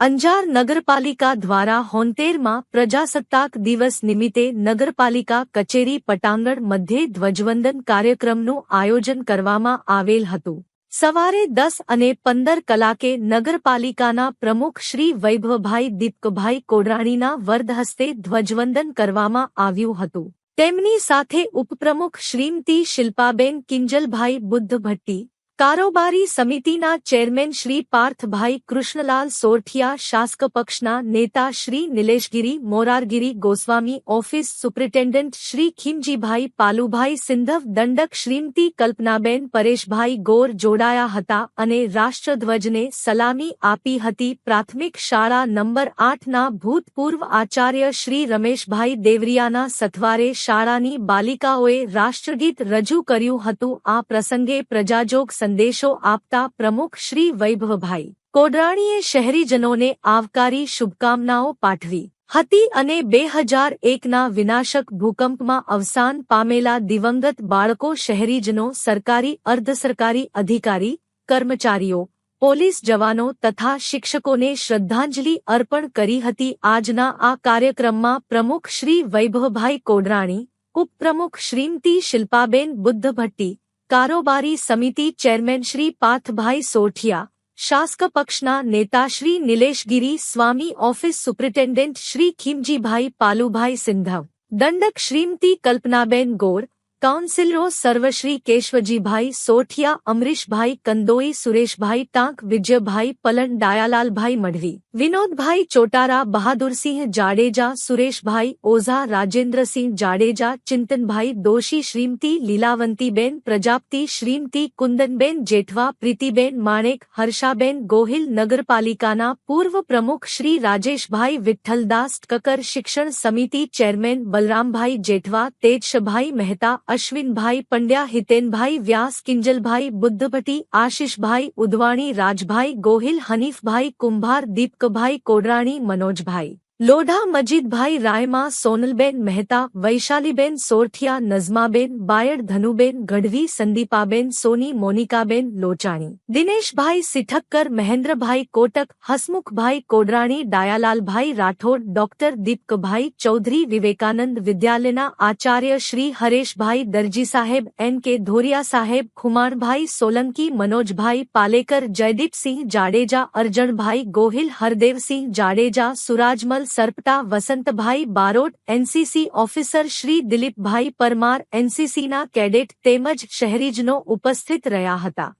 અંજાર નગરપાલિકા દ્વારા હોન્તેરમાં પ્રજાસત્તાક દિવસ નિમિત્તે નગરપાલિકા કચેરી પટાંગણ મધ્યે ધ્વજવંદન કાર્યક્રમનું આયોજન કરવામાં આવેલ હતું. સવારે દસ અને પંદર કલાકે નગરપાલિકાના પ્રમુખ શ્રી વૈભવભાઈ દીપકભાઈ કોડરાણીના વરદહસ્તે ધ્વજવંદન કરવામાં આવ્યું હતું. તેમની સાથે ઉપપ્રમુખ શ્રીમતી શિલ્પાબેન કિંજલભાઈ બુદ્ધ ભટ્ટી કારોબારી સમિતિના ચેરમેન શ્રી પાર્થભાઈ કૃષ્ણલાલ સોરઠિયા શાસક પક્ષના નેતા શ્રી નિલેશગીરી મોરારગીરી ગોસ્વામી, ઓફિસ સુપ્રિન્ટેન્ડન્ટ શ્રી ખીમજીભાઈ પાલુભાઈ, સિંધવ દંડક શ્રીમતી કલ્પનાબેન પરેશભાઈ ગોર જોડાયા હતા અને રાષ્ટ્રધ્વજને સલામી આપી હતી. પ્રાથમિક શાળા નંબર આઠના ભૂતપૂર્વ આચાર્ય શ્રી રમેશભાઈ દેવરિયાના સથવારે શાળાની બાલિકાઓએ રાષ્ટ્રગીત રજૂ કર્યું હતું. આ પ્રસંગે પ્રજાજોગ સંદેશો આપતા પ્રમુખ શ્રી વૈભવભાઈ કોડરાણીએ શહેરીજનોને આવકારી શુભકામનાઓ પાઠવી. હતી અને બે હજાર એકના વિનાશક ભૂકંપમાં અવસાન પામેલા દિવંગત બાળકો શહેરીજનો સરકારી, અર્ધસરકારી અધિકારી, કર્મચારીઓ, પોલીસ જવાનો તથા શિક્ષકોને શ્રદ્ધાંજલિ અર્પણ કરી હતી. આજના આ કાર્યક્રમમાં પ્રમુખ શ્રી વૈભવભાઈ કોડરાણી, ઉપપ્રમુખ શ્રીમતી શિલ્પાબેન બુદ્ધ ભટ્ટી કારોબારી સમિતિ ચેરમેન શ્રી પાર્થભાઈ સોઠિયા શાસક પક્ષના નેતા શ્રી નિલેશગીરી સ્વામી ઓફિસ સુપ્રિન્ટેન્ડન્ટ શ્રી ખીમજીભાઈ પાલુભાઈ સિંધવ દંડક શ્રીમતી કલ્પનાબેન ગોર કાઉન્સિલરો સર્વશ્રી કેશવજીભાઈ સોઠિયા અમરીશભાઈ કંદોઈ સુરેશભાઈ ટાંક વિજયભાઈ પલન ડાયાલાલભાઈ મઢવી વિનોદભાઈ ચોટારા બહાદુરસિંહ જાડેજા સુરેશભાઈ ઓઝા રાજેન્દ્રસિંહ જાડેજા ચિંતનભાઈ દોશી શ્રીમતી લીલાવંતીબેન પ્રજાપતિ શ્રીમતી કુંદનબેન જેઠવા પ્રીતિબેન માણેક હર્ષાબેન ગોહિલ નગરપાલિકાના પૂર્વ પ્રમુખ શ્રી રાજેશભાઈ વિઠ્ઠલદાસ કકર શિક્ષણ સમિતિ ચેરમેન બલરામભાઈ જેઠવા તેજશભાઈ મહેતા अश्विन भाई पंड्या, हितेन भाई व्यास, किंजल भाई बुद्धपति, आशीष भाई उदवाणी राजभाई गोहिल, हनीफ भाई कुंभार, दीपक भाई कोडराणी, मनोज भाई। લોઢા મજીદભાઈ રાયમા સોનલબેન મહેતા વૈશાલીબેન સોરઠિયા નઝમાબેન બાયડ ધનુબેન ગઢવી સંદીપાબેન સોની મોનિકાબેન લોચાણી દિનેશભાઈ સિઠક્કર મહેન્દ્રભાઈ કોટક હસમુખભાઈ કોડરાણી ડાયાલાલભાઈ રાઠોડ ડોક્ટર દીપકભાઈ ચૌધરી વિવેકાનંદ વિદ્યાલયના આચાર્ય શ્રી હરેશભાઈ દરજી સાહેબ એન કે ધોરિયા સાહેબ ખુમાણભાઈ સોલંકી મનોજભાઈ પાલેકર જયદીપસિંહ જાડેજા અરજણભાઈ ગોહિલ હરદેવસિંહ જાડેજા સુરાજમલ સરપટા વસંતભાઈ બારોટ, એનસીસી ઓફિસર શ્રી દિલીપભાઈ પરમાર, એનસીસીના કેડેટ તેમજ શહેરીજનો ઉપસ્થિત રહ્યા હતા.